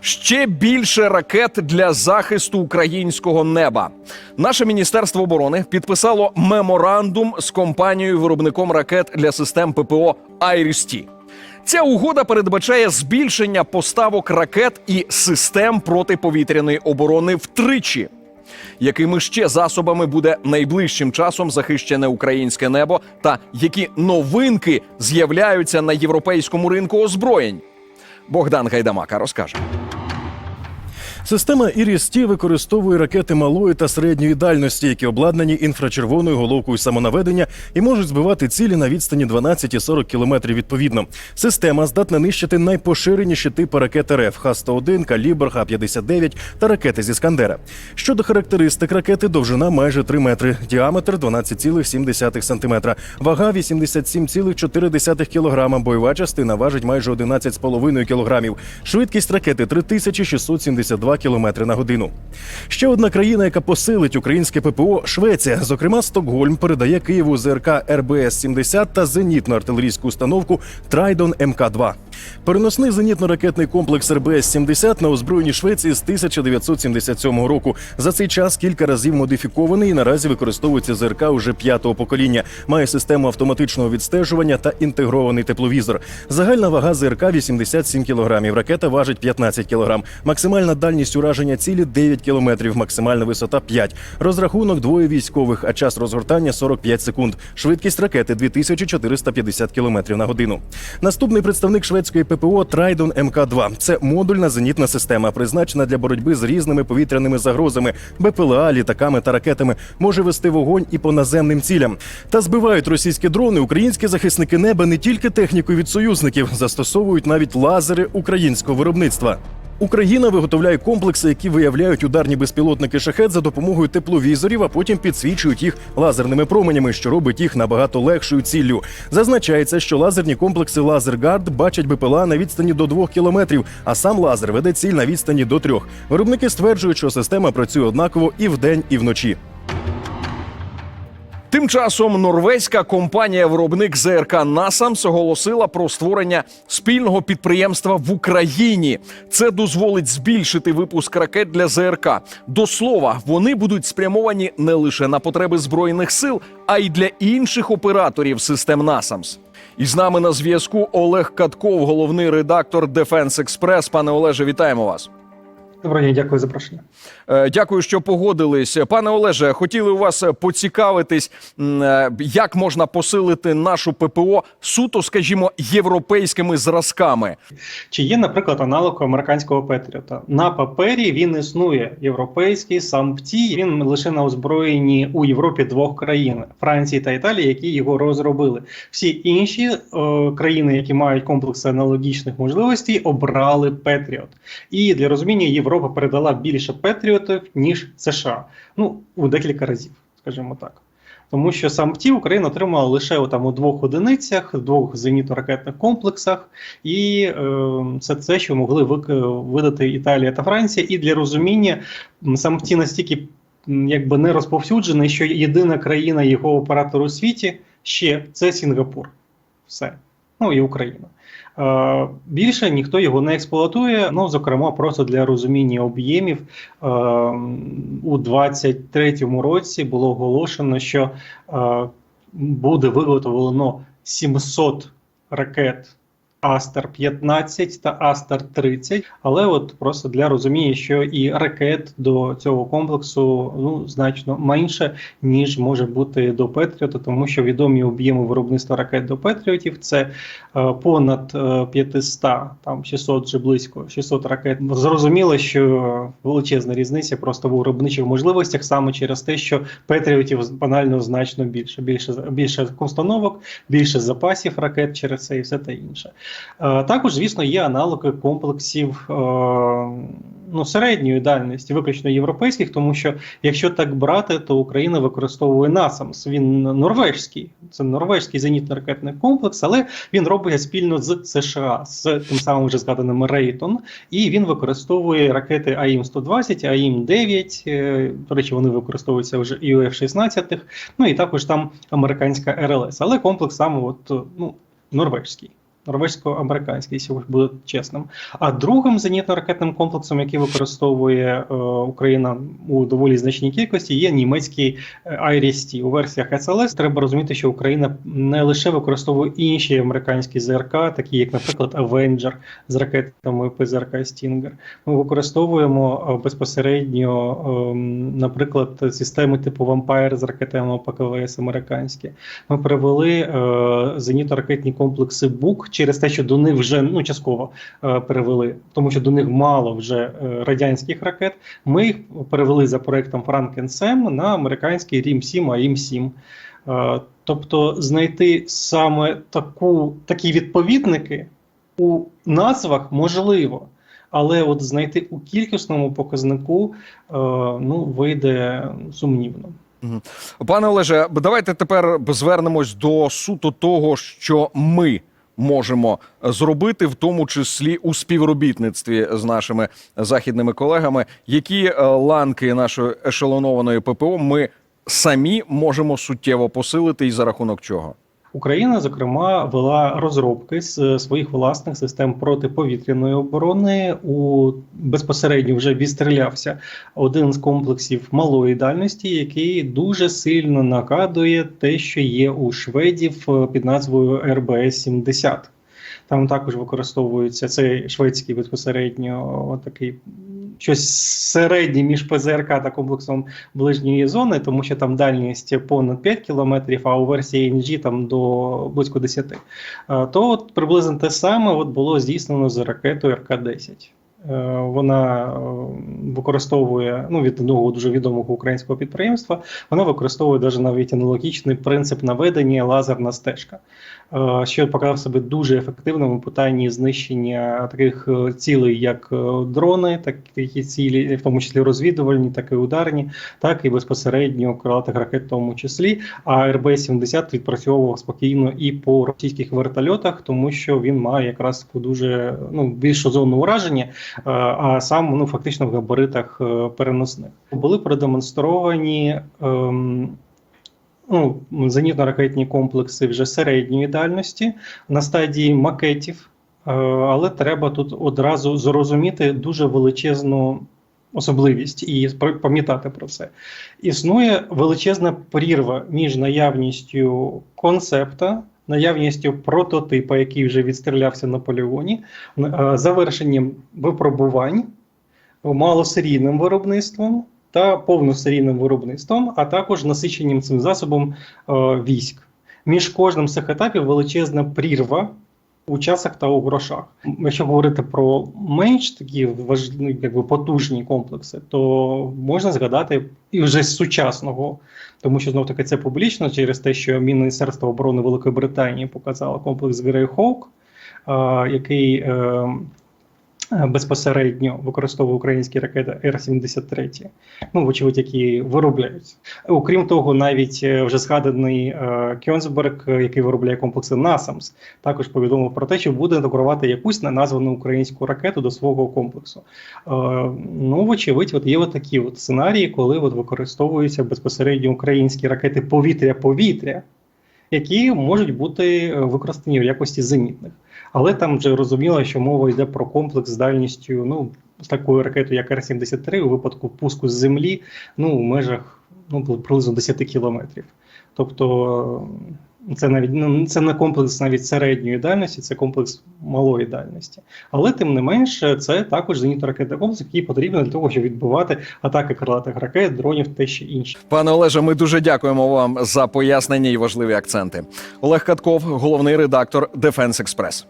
Ще більше ракет для захисту українського неба. Наше міністерство оборони підписало меморандум з компанією виробником ракет для систем ППО «Айріс-Ті». Ця угода передбачає збільшення поставок ракет і систем протиповітряної оборони втричі. Якими ще засобами буде найближчим часом захищене українське небо, та які новинки з'являються на європейському ринку озброєнь? Богдан Гайдамака розкаже. Система Іріс-Ті використовує ракети малої та середньої дальності, які обладнані інфрачервоною головкою самонаведення і можуть збивати цілі на відстані 12 і 40 кілометрів відповідно. Система здатна нищити найпоширеніші типи ракет РФ Х-101, Калібр, Х-59 та ракети зі Скандера. Щодо характеристик ракети, довжина майже 3 метри, діаметр 12,7 см, вага 87,4 кг, бойова частина важить майже 11,5 кг. Швидкість ракети 3672 км на годину. Ще одна країна, яка посилить українське ППО Швеція. Зокрема, Стокгольм передає Києву ЗРК РБС-70 та зенітну артилерійську установку Трайдон МК-2. Переносний зенітно-ракетний комплекс РБС-70 на озброєнні Швеції з 1977 року. За цей час кілька разів модифікований і наразі використовується ЗРК уже п'ятого покоління. Має систему автоматичного відстежування та інтегрований тепловізор. Загальна вага ЗРК 87 кг. Ракета важить 15 кг. Максимальна дальність ураження цілі 9 км, максимальна висота 5. Розрахунок двоє військових, а час розгортання 45 секунд. Швидкість ракети 2450 км на годину. Наступний представник шведської ППО Трайдон МК-2. Це модульна зенітна система, призначена для боротьби з різними повітряними загрозами, БПЛА, літаками та ракетами. Може вести вогонь і по наземним цілям. Та збивають російські дрони. Українські захисники неба не тільки технікою від союзників, застосовують навіть лазери українського виробництва. Україна виготовляє комплекси, які виявляють ударні безпілотники шахет за допомогою тепловізорів, а потім підсвічують їх лазерними променями, що робить їх набагато легшою ціллю. Зазначається, що лазерні комплекси Лазергард бачать БПЛА на відстані до 2 кілометрів, а сам лазер веде ціль на відстані до трьох. Виробники стверджують, що система працює однаково і вдень, і вночі. Тим часом норвезька компанія-виробник ЗРК Насамс оголосила про створення спільного підприємства в Україні. Це дозволить збільшити випуск ракет для ЗРК. До слова, вони будуть спрямовані не лише на потреби збройних сил, а й для інших операторів систем Насамс. І з нами на зв'язку Олег Катков, головний редактор Дефенс Експрес. Пане Олеже, вітаємо вас. Доброго дня, дякую за запрошення. Е, Дякую, що погодились. Пане Олеже, хотіли у вас поцікавитись, е, як можна посилити нашу ППО суто, скажімо, європейськими зразками. Чи є, наприклад, аналог американського Петріота? На папері він існує європейський САМПТІ. Він лише на озброєнні у Європі двох країн Франції та Італії, які його розробили. Всі інші е, країни, які мають комплекси аналогічних можливостей, обрали Петріот. І для розуміння Європа передала більше Петріотів ніж США. Ну у декілька разів, скажімо так. Тому що сам ті Україна отримала лише там, у двох одиницях, двох зенітно-ракетних комплексах, і е, це те, що могли видати Італія та Франція. І для розуміння сам ті настільки якби не розповсюджений, що єдина країна його оператор у світі ще це Сінгапур. Все. Ну і Україна. Е, більше ніхто його не експлуатує. Ну, зокрема, просто для розуміння об'ємів е, у 23-му році було оголошено, що е, буде виготовлено 700 ракет Астер 15 та Астер 30. Але от просто для розуміння, що і ракет до цього комплексу ну значно менше, ніж може бути до Петріота, тому що відомі об'єми виробництва ракет до Петріотів це е, понад е, 500, там 600 вже близько 600 ракет. Зрозуміло, що величезна різниця просто в виробничих можливостях саме через те, що Петріотів банально значно більше. Більше більше установок, більше запасів ракет через це і все те інше. Е, Також, звісно, є аналоги комплексів е, ну, середньої дальності, виключно європейських, тому що якщо так брати, то Україна використовує NASAMS. Він норвежський, це норвежський зенітно-ракетний комплекс, але він робить спільно з США, з тим самим вже згаданим Рейтон, і він використовує ракети АІМ-120, АІМ-9, е, до речі, вони використовуються вже і у F-16, ну і також там американська РЛС, але комплекс саме от, ну, норвежський. Норвезько-американський, якщо буде чесним. А другим зенітно-ракетним комплексом, який використовує е, Україна у доволі значній кількості, є німецький е, IRIS-T. У версіях SLS треба розуміти, що Україна не лише використовує інші американські ЗРК, такі як, наприклад, Avenger з ракетами ПЗРК Stinger. Ми використовуємо е, безпосередньо, ем, наприклад, системи типу Vampire з ракетами ПКВС американські. Ми перевели е, зенітно-ракетні комплекси БУК через те, що до них вже ну частково е, перевели, тому що до них мало вже е, радянських ракет. Ми їх перевели за проектом Franken-SEM на американський RIM-7, АІМ-7. Е, Тобто знайти саме таку, такі відповідники у назвах можливо, але от знайти у кількісному показнику е, ну, вийде сумнівно. Пане Олеже, давайте тепер звернемось до суто того, що ми можемо зробити, в тому числі у співробітництві з нашими західними колегами, які е, ланки нашої ешелонованої ППО ми самі можемо суттєво посилити, і за рахунок чого. Україна, зокрема, вела розробки з своїх власних систем протиповітряної оборони. У безпосередньо вже відстрілявся один з комплексів малої дальності, який дуже сильно нагадує те, що є у шведів е, під назвою РБС 70 Там також використовується цей шведський безпосередньо такий щось середнє між ПЗРК та комплексом ближньої зони, тому що там дальність понад 5 кілометрів, а у версії NG там до близько 10. Е, То от приблизно те саме от було здійснено з ракетою РК-10. Е, Вона е, використовує ну від одного дуже відомого українського підприємства. Вона використовує даже навіть аналогічний принцип наведення лазерна стежка, е, що показав себе дуже ефективним у питанні знищення таких цілей, як дрони, так такі цілі, в тому числі розвідувальні, так і ударні, так і безпосередньо крилатих ракет, в тому числі. А РБ-70 відпрацьовував спокійно і по російських вертольотах, тому що він має якраз таку дуже ну більшу зону ураження, а сам ну фактично в габаритах е, переносних були продемонстровані. ем, Ну, зенітно-ракетні комплекси вже середньої дальності на стадії макетів, Е, але треба тут одразу зрозуміти дуже величезну особливість і пам'ятати про це. Існує величезна прірва між наявністю концепта, наявністю прототипа, який вже відстрілявся на полігоні, е, завершенням випробувань, малосерійним виробництвом та повносерійним виробництвом, а також насиченням цим засобом е, військ. Між кожним з цих етапів величезна прірва у часах та у грошах. Якщо говорити про менш такі важливі, якби потужні комплекси, то можна згадати і вже з сучасного, тому що знов таки це публічно через те, що Міністерство оборони Великої Британії показало комплекс е, який е, безпосередньо використовує українські ракети Р-73, ну, вочевидь, які виробляються. Окрім того, навіть е, вже згаданий е, Кьонсберг, е, який виробляє комплекси NASAMS, також повідомив про те, що буде інтегрувати якусь неназвану українську ракету до свого комплексу. Е, ну, вочевидь, от є от такі от сценарії, коли от використовуються безпосередньо українські ракети повітря-повітря, які можуть бути е, використані в якості зенітних. Але там вже розуміло, що мова йде про комплекс з дальністю ну, з такою ракетою, як Р-73, у випадку пуску з землі, ну, у межах ну, приблизно 10 кілометрів. Тобто це навіть ну, це не комплекс навіть середньої дальності, це комплекс малої дальності. Але тим не менше, це також зенітно-ракетний комплекс, який потрібен для того, щоб відбивати атаки крилатих ракет, дронів та ще інше. Пане Олеже, ми дуже дякуємо вам за пояснення і важливі акценти. Олег Катков, головний редактор Дефенс Експрес.